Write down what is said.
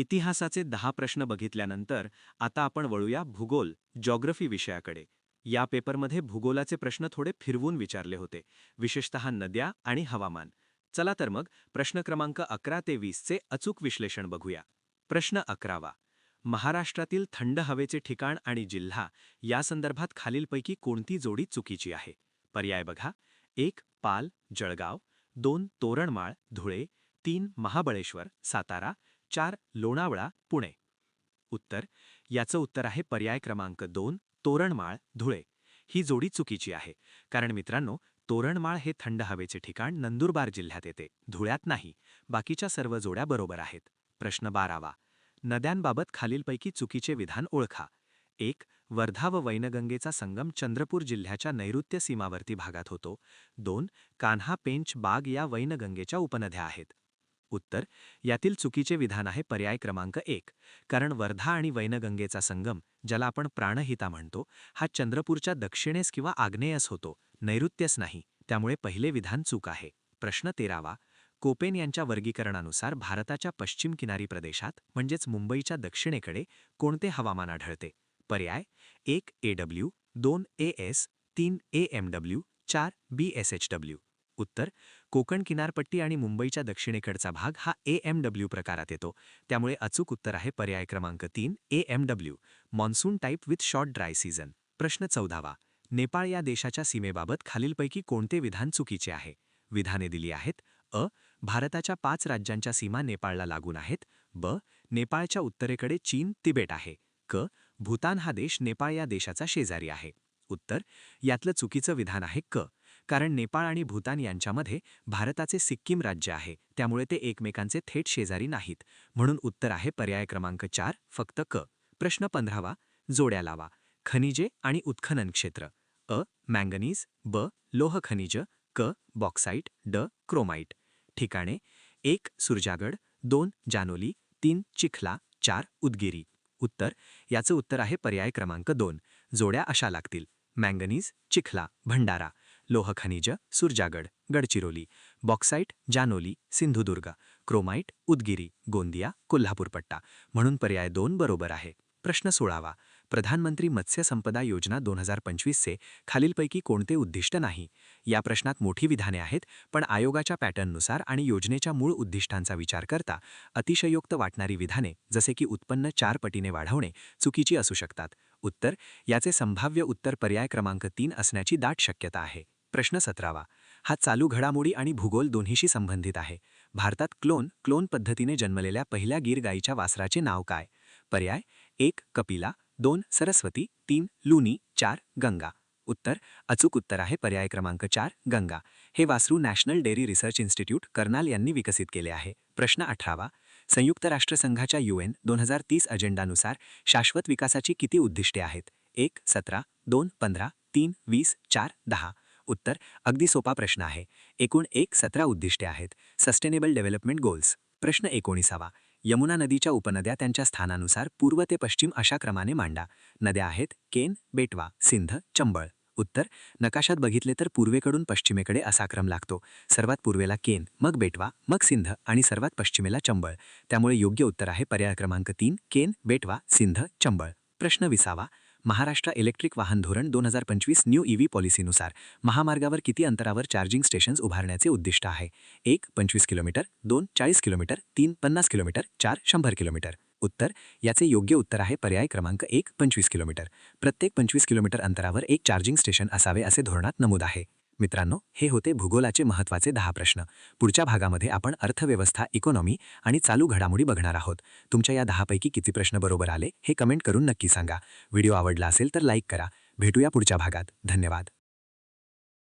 इतिहासाचे दहा प्रश्न बघितल्यानंतर आता आपण वळूया भूगोल जॉग्रफी विषयाकडे. या पेपरमध्ये भूगोलाचे प्रश्न थोडे फिरवून विचारले होते. विशेषतः नद्या आणि हवामान. चला तर मग प्रश्न क्रमांक अकरा ते वीसचे अचूक विश्लेषण बघूया. प्रश्न अकरावा. महाराष्ट्रातील थंड हवेचे ठिकाण आणि जिल्हा या संदर्भात खालीलपैकी कोणती जोडी चुकीची आहे? पर्याय बघा. एक पाल जळगाव. दोन तोरणमाळ धुळे. तीन महाबळेश्वर. सातारा. चार लोणावळा पुणे. उत्तर याचं उत्तर आहे पर्याय क्रमांक दोन तोरणमाळ धुळे. ही जोडी चुकीची आहे कारण मित्रांनो तोरणमाळ हे थंड हवेचे ठिकाण नंदुरबार जिल्ह्यात येते धुळ्यात नाही बाकीच्या सर्व जोड्या बरोबर आहेत. प्रश्न बारावा. नद्यांबाबत खालीलपैकी चुकीचे विधान ओळखा. एक वर्धा व वैनगंगेचा संगम चंद्रपूर जिल्ह्याच्या नैऋत्य सीमावर्ती भागात होतो. दोन कान्हा पेंच बाग या वैनगंगेच्या उपनद्या आहेत. उत्तर यातील चुकीचे विधान आहे पर्याय क्रमांक एक कारण वर्धा आणि वैनगंगेचा संगम ज्याला आपण प्राणहिता म्हणतो हा चंद्रपूरच्या दक्षिणेस किंवा आग्नेयस होतो नैऋत्यस नाही त्यामुळे पहिले विधान चूक आहे. प्रश्न तेरावा कोपेन यांच्या वर्गीकरणानुसार भारताच्या पश्चिम किनारी प्रदेशात म्हणजेच मुंबईच्या दक्षिणेकडे कोणते हवामान आढळते? पर्याय एक ए डब्ल्यू दोन ए एस तीन ए एम डब्ल्यू चार बी एस एच डब्ल्यू उत्तर कोकण किनारपट्टी आणि मुंबईच्या दक्षिणेकडचा भाग हा ए एम डब्ल्यू प्रकारात येतो. त्यामुळे अचूक उत्तर आहे पर्याय क्रमांक तीन A M W monsoon type with short dry season. प्रश्न चौदावा नेपाळ या देशाच्या सीमेबाबत खालीलपैकी कोणते विधान चुकीचे आहे? विधाने दिली आहेत अ भारताच्या पाच राज्यांच्या सीमा नेपाळला लागून आहेत ब नेपाळच्या उत्तरेकडे चीन तिबेट आहे क भूतान हा देश नेपाळ या देशाचा शेजारी आहे. उत्तर यातलं चुकीचं विधान आहे क. कारण नेपाळ आणि भूतान यांच्यामध्ये भारताचे सिक्कीम राज्य आहे त्यामुळे ते एकमेकांचे थेट शेजारी नाहीत. म्हणून उत्तर आहे पर्याय क्रमांक चार फक्त क. प्रश्न पंधरावा जोड्या लावा. खनिजे आणि उत्खनन क्षेत्र. अ. मँगनीज ब. लोह खनिज क. बॉक्साईट ड. क्रोमाईट. ठिकाणे एक सुरजागड दोन जानोली तीन चिखला चार उदगिरी. उत्तर याचं उत्तर आहे पर्याय क्रमांक दोन. जोड्या अशा लागतील. मँगनीज चिखला भंडारा. लोह खनिज सुरजागड गडचिरोली बॉक्साईट जानोली सिंधुदुर्ग क्रोमाईट उदगिरी गोंदिया कोल्हापूरपट्टा म्हणून पर्याय दोन बरोबर आहे. प्रश्न सोळावा. प्रधानमंत्री मत्स्य संपदा योजना दोन हजार पंचवीसचे खालीलपैकी कोणते उद्दिष्ट नाही? या प्रश्नात मोठी विधाने आहेत पण आयोगाच्या पॅटर्ननुसार आणि योजनेच्या मूळ उद्दिष्टांचा विचार करता अतिशयोक्त वाटणारी विधाने जसे की उत्पन्न चार पटीने वाढवणे चुकीची असू शकतात. उत्तर याचे संभाव्य उत्तर पर्याय क्रमांक तीन असण्याची दाट शक्यता आहे. प्रश्न सतरावा. हा चालू घडामोडी आणि भूगोल दोन्हीशी संबंधित आहे. भारतात क्लोन क्लोन पद्धतीने जन्मलेल्या पहिल्या गीर गायीच्या वासराचे नाव काय? पर्याय एक कपिला दोन सरस्वती तीन लुनी चार गंगा. उत्तर अचूक उत्तर आहे पर्याय क्रमांक चार गंगा. हे वासरू National Dairy Research Institute Karnal यांनी विकसित केले आहे. प्रश्न अठरावा. संयुक्त राष्ट्रसंघाच्या युएन दोन हजार तीस अजेंडानुसार शाश्वत विकासाची किती उद्दिष्टे आहेत? एक सतरा दोन पंधरा तीन वीस चार दहा. उत्तर अगदी सोपा प्रश्न आहे. एकूण एक सतरा उद्दिष्टे आहेत. सस्टेनेबल डेव्हलपमेंट गोल्स प्रश्न एकोणीसावा. यमुना नदीच्या उपनद्या त्यांच्या स्थानानुसार पूर्व ते पश्चिम अशा क्रमाने मांडा. नद्या आहेत केन बेटवा सिंध चंबळ. उत्तर नकाशात बघितले तर पूर्वेकडून पश्चिमेकडे असा क्रम लागतो. सर्वात पूर्वेला केन मग बेटवा मग सिंध आणि सर्वात पश्चिमेला चंबळ. त्यामुळे योग्य उत्तर आहे पर्याय क्रमांक तीन केन बेटवा सिंध चंबळ. प्रश्न विसावा. महाराष्ट्र इलेक्ट्रिक वाहन धोरण दोन हजार पंचवीस न्यू ईव्ही पॉलिसीनुसार महामार्गावर किती अंतरावर चार्जिंग स्टेशन्स उभारण्याचे उद्दिष्ट आहे? एक पंचवीस किलोमीटर दोन चाळीस किलोमीटर तीन पन्नास किलोमीटर चार शंभर किलोमीटर. उत्तर याचे योग्य उत्तर आहे पर्याय क्रमांक एक पंचवीस किलोमीटर. प्रत्येक पंचवीस किलोमीटर अंतरावर एक चार्जिंग स्टेशन असावे असे धोरणात नमूद आहे. मित्रांनो हे होते भूगोलाचे महत्त्वाचे दहा प्रश्न. पुढच्या भागामध्ये आपण अर्थव्यवस्था इकॉनॉमी आणि चालू घडामोडी बघणार आहोत. तुमच्या या दहापैकी किती प्रश्न बरोबर आले हे कमेंट करून नक्की सांगा. व्हिडिओ आवडला असेल तर लाईक करा. भेटूया पुढच्या भागात. धन्यवाद.